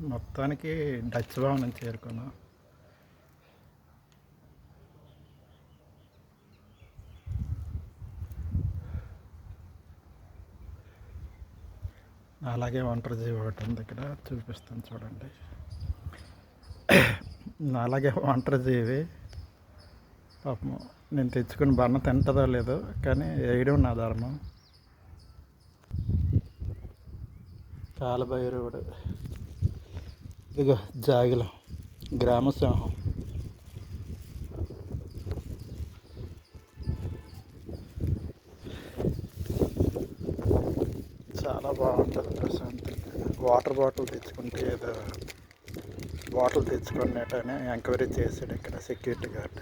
మొత్తానికి డచ్ భవనం చేరుకున్నాం. అలాగే ఒంటరి జీవి ఒకటి ఉంది ఇక్కడ చూపిస్తాను చూడండి. అలాగే ఒంటరి జీవి పాపం నేను తెచ్చుకుని బన్న తింటుందో లేదో కానీ వేయడం నా ధర్మం. కాలభైరవుడు. ఇదిగో జాగిలం. గ్రామ సింహం. చాలా బాగుంటుంది ప్రశాంతంగా వాటర్ బాటిల్ తెచ్చుకుంటే ఏదో బాటిల్ తెచ్చుకున్నట్టని ఎంక్వైరీ చేశాడు ఇక్కడ సెక్యూరిటీ గార్డ్.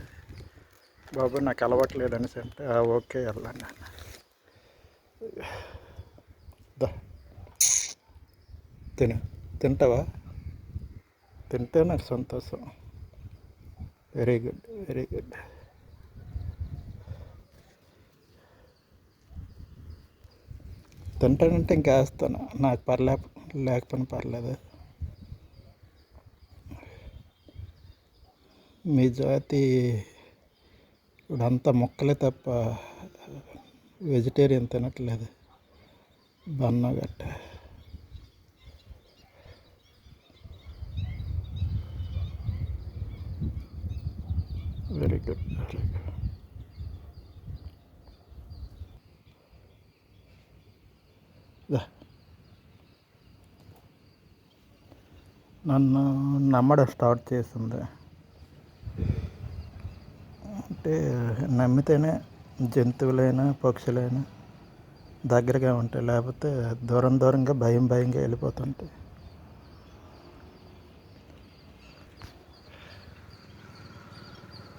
బాబు నాకు అలవాట్లేదు అనేసి అంటే "ఆ, ఓకే వెళ్ళండి తిను. తింటావా? తింటే నాకు సంతోషం. వెరీ గుడ్ వెరీ గుడ్ తింటానంటే ఇంకా వేస్తాను. నాకు పర్లే లేకపోయినా పర్లేదు. మీ జాతి ఇప్పుడంతా మొక్కలే తప్ప వెజిటేరియన్ తినట్లేదు. బన్న గట్ట. వెరీ గుడ్ వెరీ గుడ్ నన్ను నమ్మడం స్టార్ట్ చేసింది. అంటే నమ్మితేనే జంతువులైనా పక్షులైనా దగ్గరగా ఉంటాయి. లేకపోతే దూరం దూరంగా భయం భయంగా వెళ్ళిపోతుంటాయి.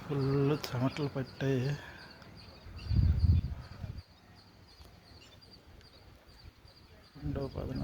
ఫుల్ చెమటలు పట్టాయి రెండో పదన